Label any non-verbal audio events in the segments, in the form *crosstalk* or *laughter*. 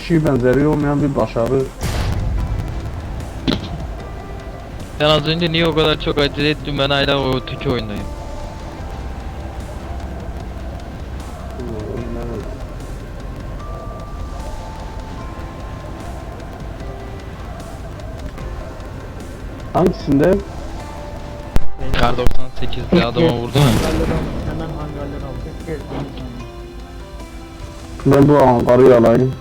kişi benzeri olmayan bir başarı. Sen az önce niye o kadar çok acele ettin ben hala o öteki oyundayım. Hangisinde? Kar 98'de adama vurdu mu? Hemen hangarları al. Deniz hangarı. Ben bu Ankara'yı alayım.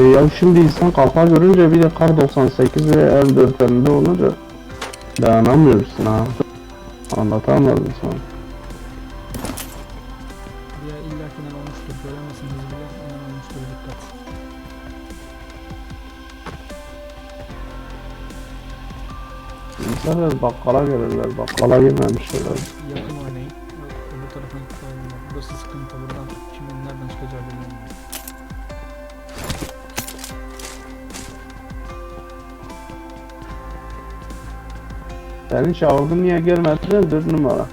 E ya şimdi insan kafa görünce bir de kar 98 ve L4 elinde olunca dayanamıyorsun ha. Anlatamadım sana. Ya illakinden olmuştur. Göremezsiniz bile. Hemen olmuştur. Dikkat. İnsanlar bakkala gelirler, bakkala girmemişler. Yakın Seni çağırdım niye gelmedin? 4 numara.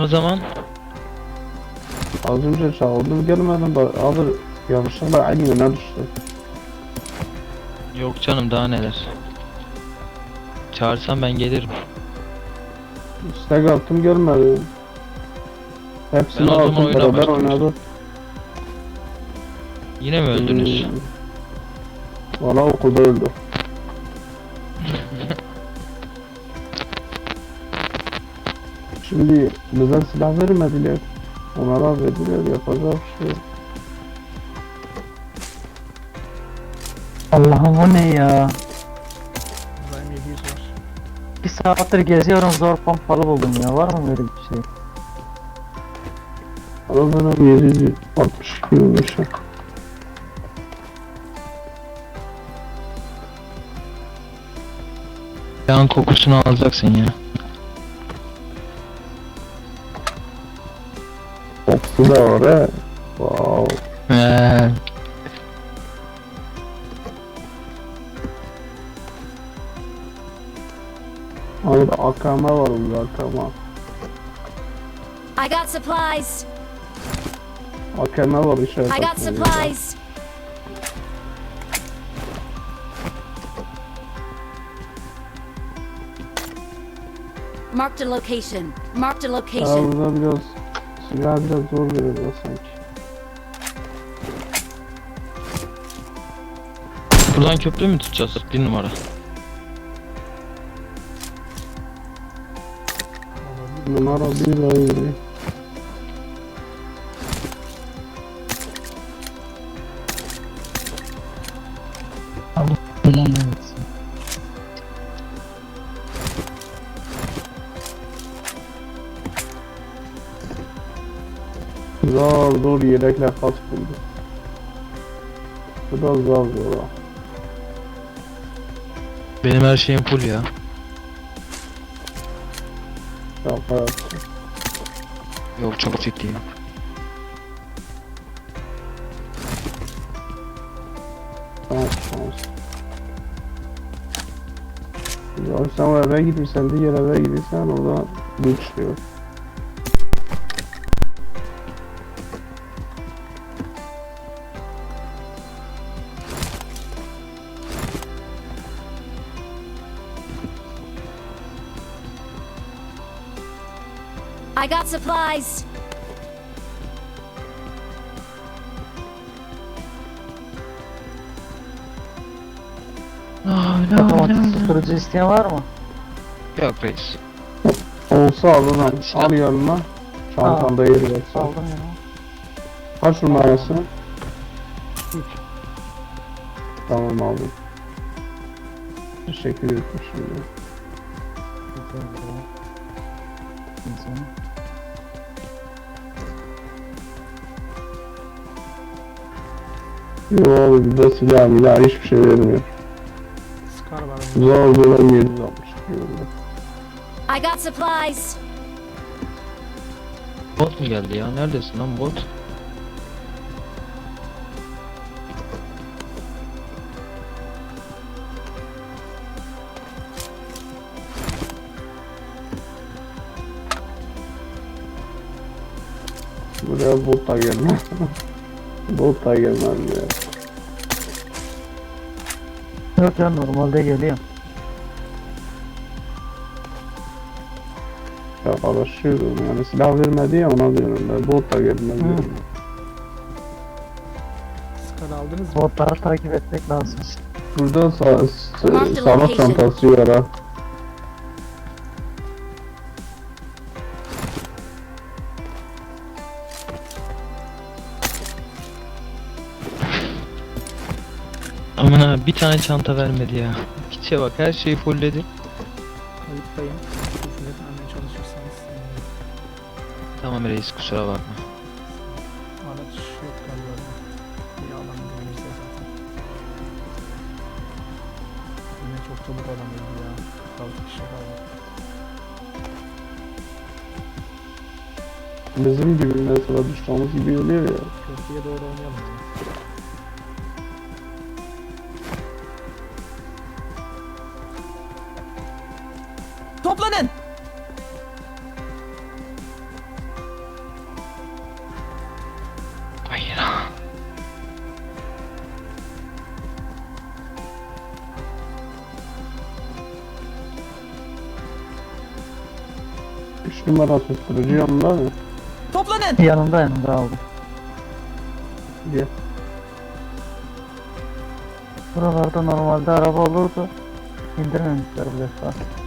O zaman Az önce çağırdım gelmedin. Bak, Alır yanlışlıkla aynı yöne düştü. yok canım daha neler. Çağırsan ben gelirim. İstek attım gelmedi. Hepsini Ben aldım beraber oynadık. Yine mi öldünüz? Hmm. Valla okulda öldü. Şimdi bize silah vermediler. Onlara verdiler yapacak bir şey. yok. Allah'ım o ne ya? Daim 700 var. Bir saattir geziyorum zor pompalı buldum ya. Var mı böyle bir şey? Aradan 762 olmuş. ya. Yağın kokusunu alacaksın ya. Kokusu da var he. Wow. Eee. Abi akama var onda akama. I got supplies. Akama var işaret. I got supplies. Marked a location. Marked a Ya location. burada biraz silah biraz zor veriyor sanki. Buradan köprü mü tutacağız? Bir numara. Numara bir daha yürüyor. Zor zor yedekle kas buldu. Bu da zor zor. Benim her şeyim full ya. Şaka yaptım. Yok çok ciddiyim. Tamam şans. Ya sen o eve gidiyorsan diğer eve gidiyorsan orada güç got supplies. Otomatik sıfırıcı isteyen var mı? Yok reis. Olsa alırım. Al yanına. Çantanda yeri varsa. Aldım ya. Kaç numarası? Üç. Tamam aldım. Teşekkür ederim şimdi. Güzel, güzel. Yo abi bize silah milah hiçbir şey vermiyor. Scar var. Zor zor 760 yılında. I got supplies. Bot mu geldi ya? Neredesin lan bot? Burada ya bot da gelmez. Bot da gelmez ya. Yok ya normalde geliyor. Şakalaşıyorum yani silah vermedi ya ona diyorum ben bot da gelmez diyorum. Skala aldınız mı? Botları takip etmek lazım. Burada sa sa location. çantası var ha. Bir tane çanta vermedi ya. Piçe bak her şeyi fullledi. Kayıttayım. Küfür etmemeye çalışırsanız sevinirim. Tamam reis kusura bakma. Araç yok galiba. Bir alan gelirse zaten. Yine çok çabuk adam öldü ya. 46 kişi kaldı. Bizim gibi mesela düşmemiz gibi oluyor ya. Köprüye doğru oynayalım. Numara susturucu yanında mı? Toplanın! Yanımda yanımda aldım. Gel. Buralarda normalde araba olurdu. İndirmemişler bu defa. Sevgili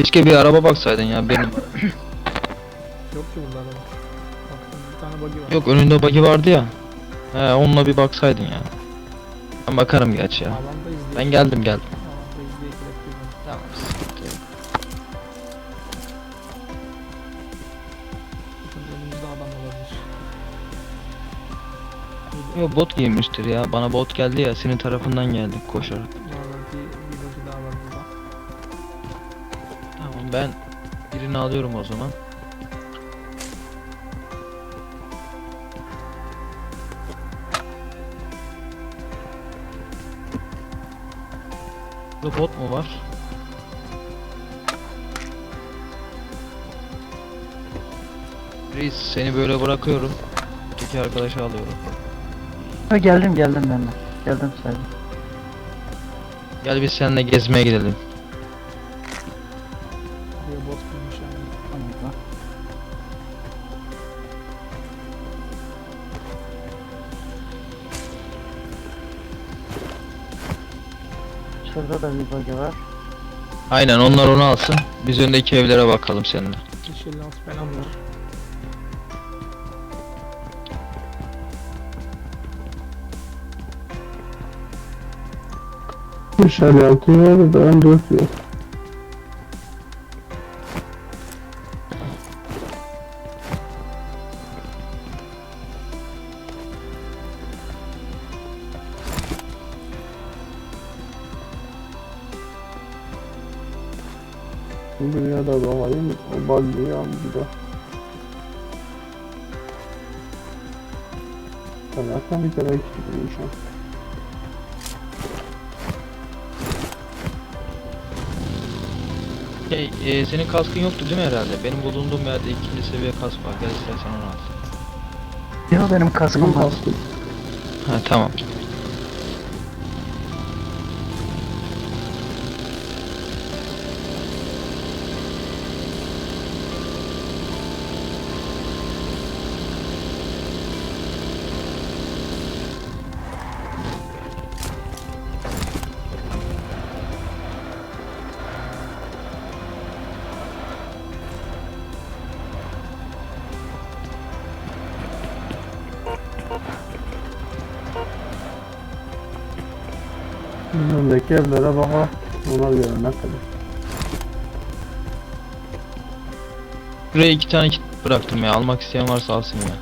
keşke bir araba baksaydın ya benim. *coughs* Yok ki burada araba. Baktım bir tane buggy var. Yok önünde bug'i vardı ya. He onunla bir baksaydın ya. Ben bakarım geç ya. Alandayız diye. Ben geldim geldim. Alandayız diye. Tamam sıkıntı yok. Bakın önümüzde adam olabilir. Yo bot giymiştir ya. Bana bot geldi ya senin tarafından geldi koşarak. Ben birini alıyorum o zaman. Burada bot mu var? Reis seni böyle bırakıyorum. Öteki arkadaşı alıyorum. Ha geldim geldim ben de. Geldim saydım. Gel biz seninle gezmeye gidelim. Da buggy var. Aynen onlar onu alsın. Biz öndeki evlere bakalım seninle. Yeşil lans falan var. Dışarı atıyor da ön dört yok. Buraya da bakayım. O buggy'yi al bir de. Zaten bir kere eksikmiş ha. Şey, e, senin kaskın yoktu değil mi herhalde? Benim bulunduğum yerde ikinci seviye kask var. Gel istersen onu al. Yok benim kaskım var. Ha tamam. Önündeki evlere baka. Ona göre ne kadar. Buraya iki tane kit bıraktım ya. Almak isteyen varsa alsın ya.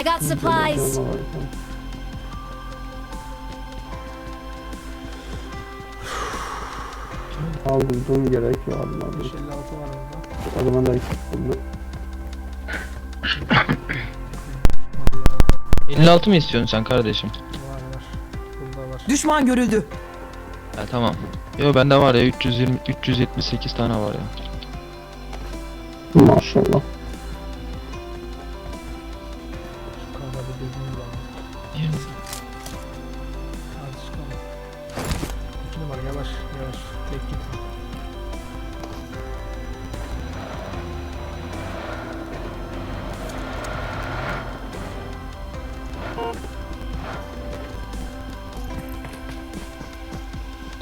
I got supplies. Aldırdım gerek yok almadım. 556 var orada. O zaman da iki buldu. Hadi ya. 56 mı istiyorsun sen kardeşim? Düşman görüldü. Ha tamam. Yo bende var ya 320 378 tane var ya. Maşallah.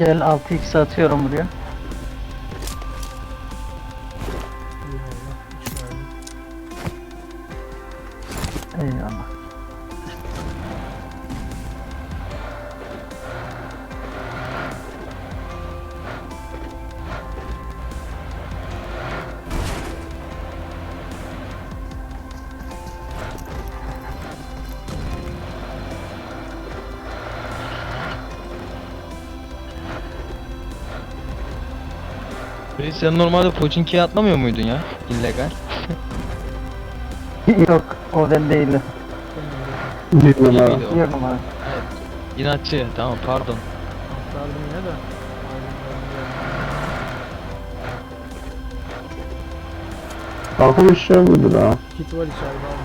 Gel 6x atıyorum buraya. Reis sen normalde Pochinki'ye atlamıyor muydun ya? İllegal. *laughs* Yok o ben İyi numara. miydi o? Bir numara. İnatçı. Tamam pardon. Aktardım yine de. Takım işe budur ha. Kit var içeride ama.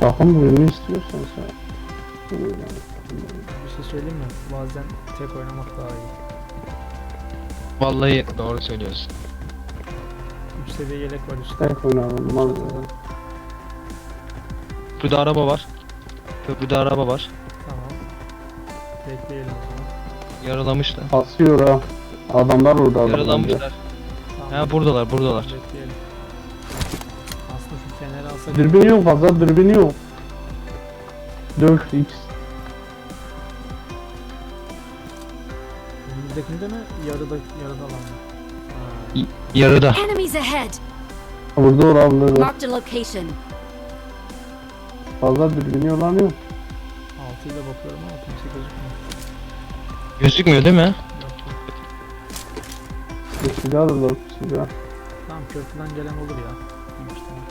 Takım birini istiyorsan sen. Bir şey söyleyeyim mi? Bazen tek oynamak daha iyi. Vallahi doğru söylüyorsun. 3 seviye yelek var üstte. Tek oynanılmaz. ya. Köprüde araba var. Köprüde araba var. Tamam. Bekleyelim o zaman. Yaralamışlar. Asıyor ha. Adamlar orada. adamlar. Yaralamışlar. Tamam. Ha buradalar buradalar. Bekleyelim. Aslında şu feneri alsak Dürbün yok fazla dürbün yok. 4x. Önümüzdekinde mi? Yarıda yarıda lan mı? Y- Yarıda. Enemies ahead. Burada oraları. Marked a location. Fazla olan yok. 6 ile bakıyorum ama kimse gözükmüyor. Gözükmüyor değil mi? Yok yok. Silah da dört silah. Tamam köprüden gelen olur ya. Büyük ihtimal.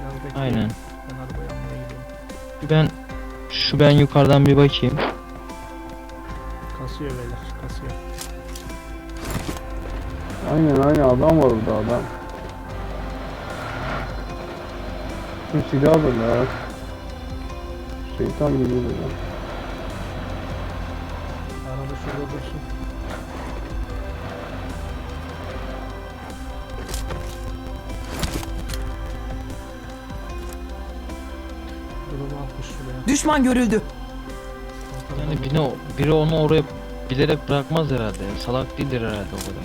Biraz bekleyelim. Aynen. Ben arabayı almaya gidiyorum. Ben şu ben yukarıdan bir bakayım. Kasıyor beyler kasıyor. Aynen aynen adam var orada adam. Şu silah da la. Şeytan gibi de la. Araba şurada dursun. Düşman görüldü. Yani biri, biri onu oraya bilerek bırakmaz herhalde. Salak değildir herhalde o kadar.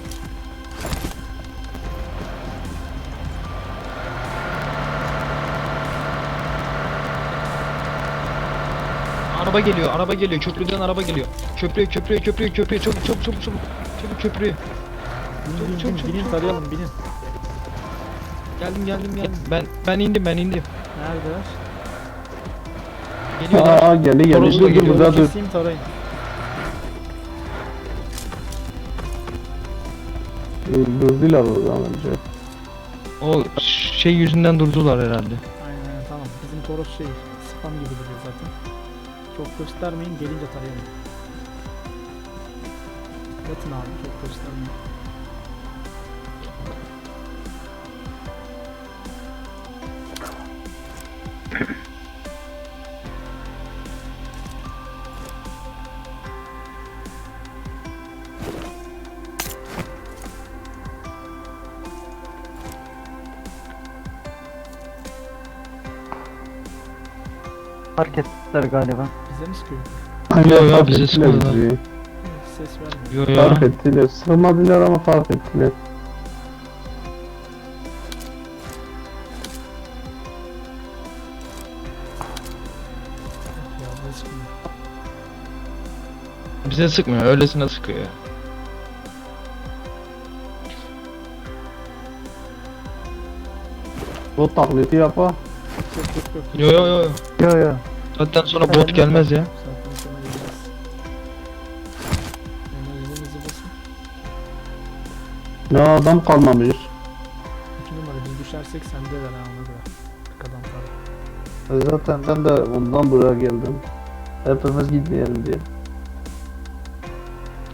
Araba geliyor, araba geliyor. Köprüden araba geliyor. Köprüye, köprüye, köprüye, köprüye. Çabuk, çabuk, çabuk, çabuk. Çabuk köprüye. Çok, binin çok, binin tarayalım binin. Geldim, geldim, geldim. Ben ben indim, ben indim. Neredeler? Geliyorlar. Aa geldi geldi dur dur burada dur. Keseyim tarayın. Durdular orada önce. O şey yüzünden durdular herhalde. Aynen aynen tamam. Bizim Toros şey spam gibi duruyor zaten. Çok göstermeyin gelince tarayalım. Yatın abi çok göstermeyin. Ettiler galiba. Bize mi sıkıyor? Yo, fark bize bizi. Ses vermiyor. Yo. Fark ettiler. Sığmadılar ama fark ettiler. Ya Bize sıkmıyor. Bize sıkmıyor. Öylesine sıkıyor ya. Bu taklidi yapa. Yok yok yok. Yo yo yo. Yo yo. Zaten sonra bot gelmez ya. Sonra basın. Ne adam kalmamış. İki numara biz düşersek sende ver ha ona göre. Arkadan tabii. E Zaten ben de ondan buraya geldim. Hepimiz gitmeyelim diye.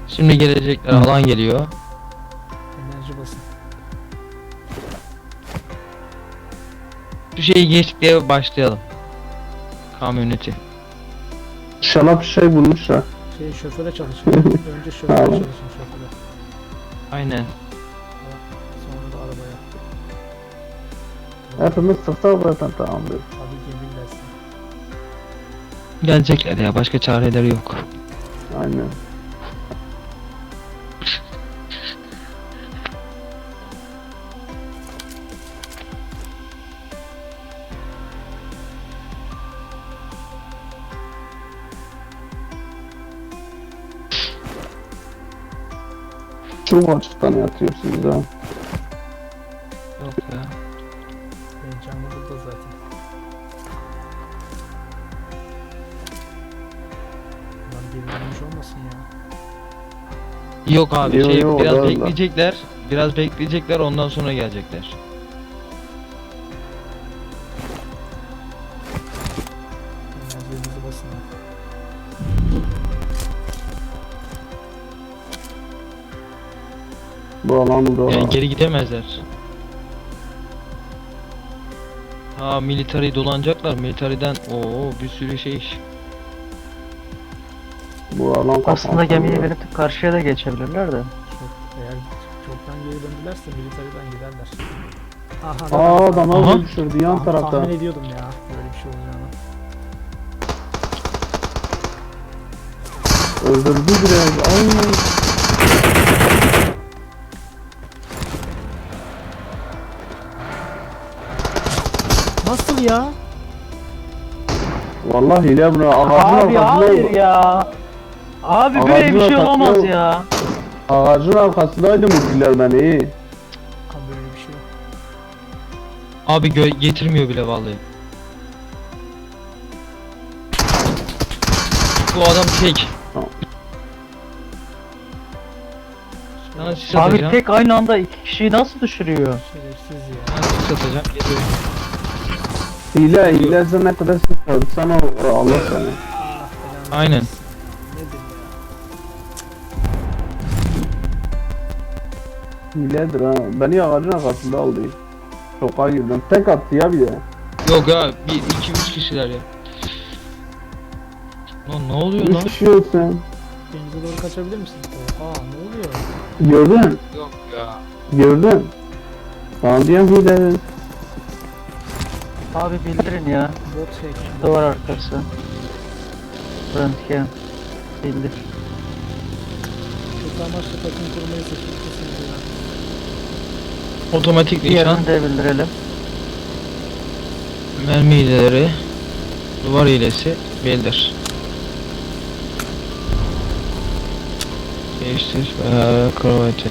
Şimdi gelecekler. Alan geliyor. Enerji basın. Şu şeyi diye başlayalım. Kamyoneti. İnşallah bir şey bulmuşlar. Şey şoföre çalışın. *laughs* Önce şoföre Tamam. çalışın şoföre. Aynen. Sonra da arabaya. Hepimiz sıksak zaten tamamdır. Tabii gemi dersin. Gelecekler ya. Başka çareleri yok. Aynen. Çok açıktan yatıyorsunuz ha. Yok ya. Heyecanlı burada zaten. Lan dönmüş olmasın ya. Yok abi. Yo, şey, yo, biraz vallahi. bekleyecekler. Biraz bekleyecekler. Ondan sonra gelecekler. Enerjinizi basın. Bu alan burada. Yani geri gidemezler. Ha military dolanacaklar. Military'den o bir sürü şey iş. Bu alan Aslında kapansın gemiyi verip karşıya da geçebilirler de. Çok, eğer çoktan geri döndülerse militeriden giderler. Aha, Aa adam Aha. az düşürdü yan tarafta. Tahmin ediyordum ya böyle bir şey olacağını. Öldürdü direkt. Ay. Ya? Vallahi hile buna ağacın Abi arkasında hayır ya. Abi Ağacın böyle bir şey arkasında- olamaz ya. ağacın arkasındaydı mutlular beni. Kan böyle bir şey yok. Abi gö- getirmiyor bile vallahi. Bu adam tek. Abi tek aynı anda iki kişiyi nasıl düşürüyor? Şerefsiz ya. Sana sis atacağım. Hile hile sen ne kadar sıkıntı sana o- Allah belanı Aynen. versin. Nedir ya? Hiledir ha. Beni ağacın arkasında aldı. Şoka girdim. Tek attı ya bir de. Yok ya bir iki üç kişiler ya. Lan ne oluyor Üç lan? kişi olsun. Denize doğru kaçabilir misin? Oha ne oluyor? Gördün. Yok ya. Gördün. Sana diyen hile. Abi bildirin ya. Bot hack. Duvar arkası. Röntgen. Bildir. Kötü amaçlı takım kurmayı seçmişsiniz ya. Otomatik nişan, Diğerini de bildirelim. mermi hileleri, duvar hilesi, bildir. Değiştir, eee kravatı.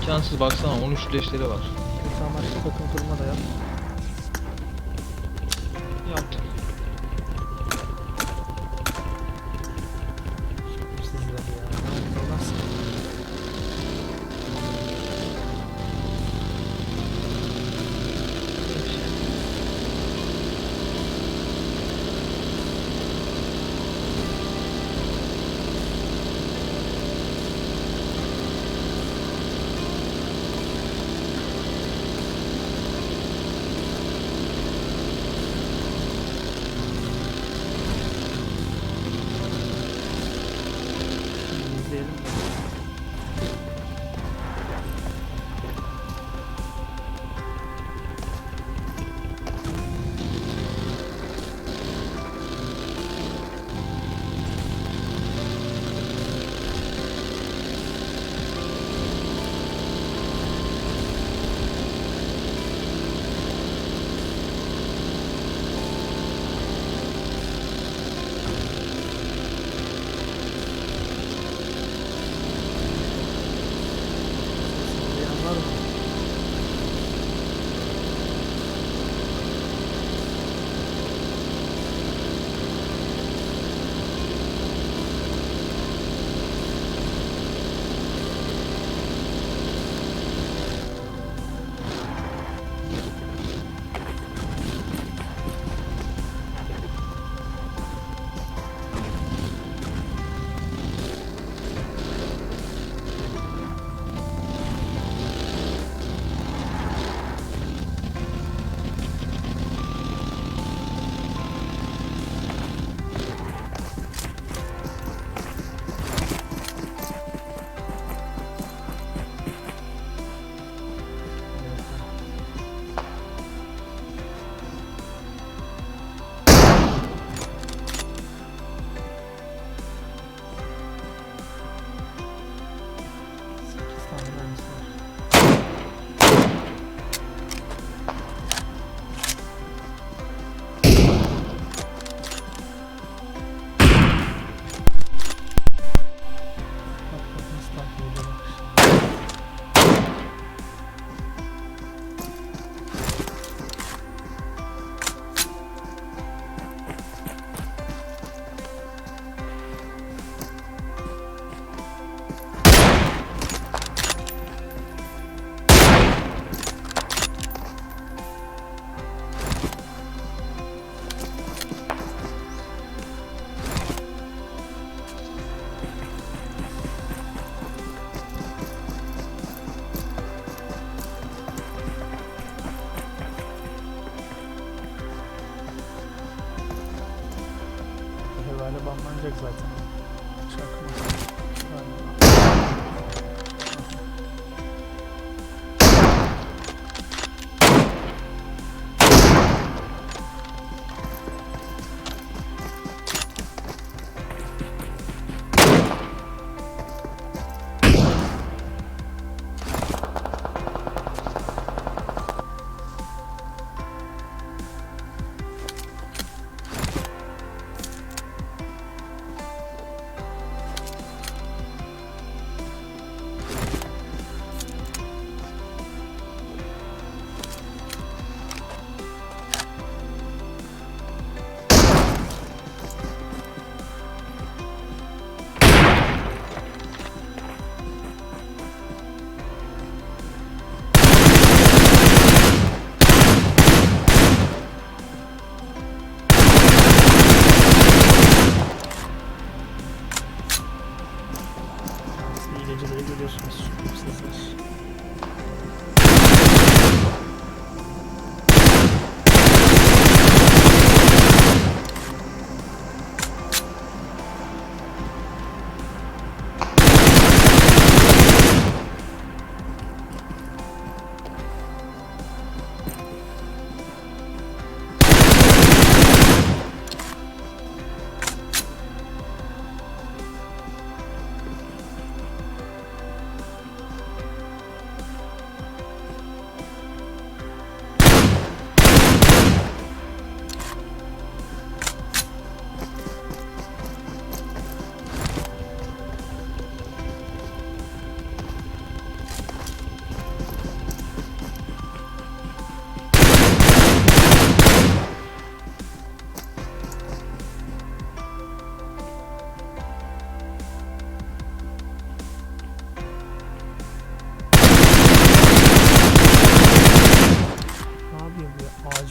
İmkansız baksana 13 leşleri var. Kötü amaçlı takım kurma da yap.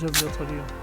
Bu ya? Ağaca bile